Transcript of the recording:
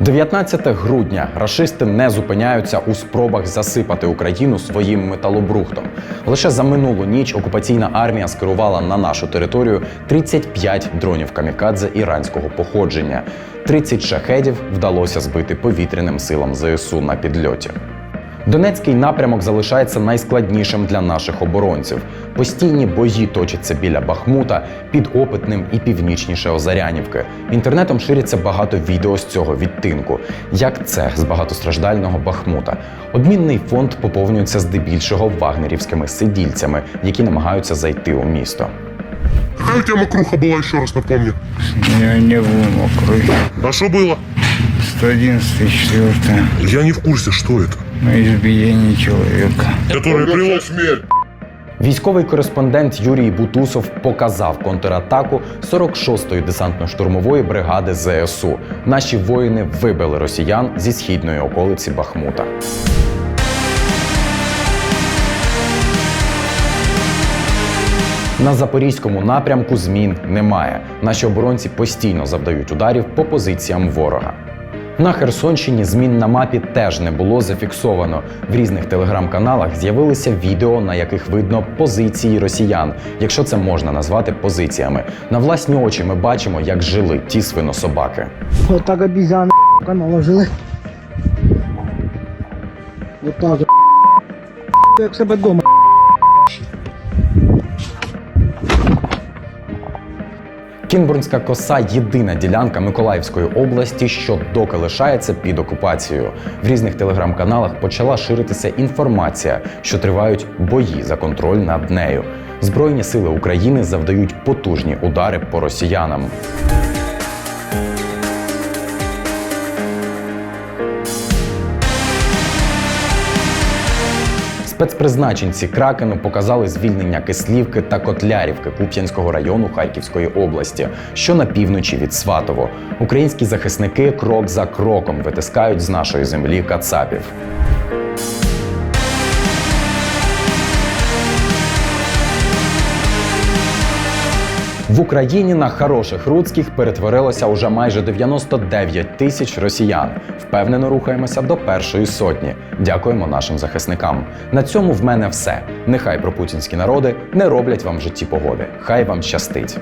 19 грудня рашисти не зупиняються у спробах засипати Україну своїм металобрухтом. Лише за минулу ніч окупаційна армія скерувала на нашу територію 35 дронів камікадзе іранського походження. 30 шахедів вдалося збити повітряним силам ЗСУ на підльоті. Донецький напрямок залишається найскладнішим для наших оборонців. Постійні бої точаться біля Бахмута, під Опитним і північніше Озарянівки. Інтернетом шириться багато відео з цього відтинку. Як це з багатостраждального Бахмута? Обмінний фонд поповнюється здебільшого вагнерівськими сидільцями, які намагаються зайти у місто. Какая у тебя макруха была, еще раз напомни? Не, не в мокрый. А что было? 111 четвертое. Я не в курсе, что это. На избиение человека. Который привел смерть. Військовий кореспондент Юрій Бутусов показав контратаку 46-ї десантно-штурмової бригади ЗСУ. Наші воїни вибили росіян зі східної околиці Бахмута. На запорізькому напрямку змін немає. Наші оборонці постійно завдають ударів по позиціям ворога. На Херсонщині змін на мапі теж не було зафіксовано. В різних телеграм-каналах з'явилися відео, на яких видно позиції росіян, якщо це можна назвати позиціями. На власні очі ми бачимо, як жили ті свинособаки. Вот так обезьяны сука, наложили. Вот. Як себе дома. Кінбурнська коса єдина ділянка Миколаївської області, що доки лишається під окупацією. В різних телеграм-каналах почала ширитися інформація, що тривають бої за контроль над нею. Збройні сили України завдають потужні удари по росіянам. Спецпризначенці Кракену показали звільнення Кислівки та Котлярівки Куп'янського району Харківської області, що на півночі від Сватово. Українські захисники крок за кроком витискають з нашої землі кацапів. В Україні на хороших руцьких перетворилося уже майже 99 тисяч росіян. Впевнено рухаємося до першої сотні. Дякуємо нашим захисникам. На цьому в мене все. Нехай пропутінські народи не роблять вам в житті погоди. Хай вам щастить.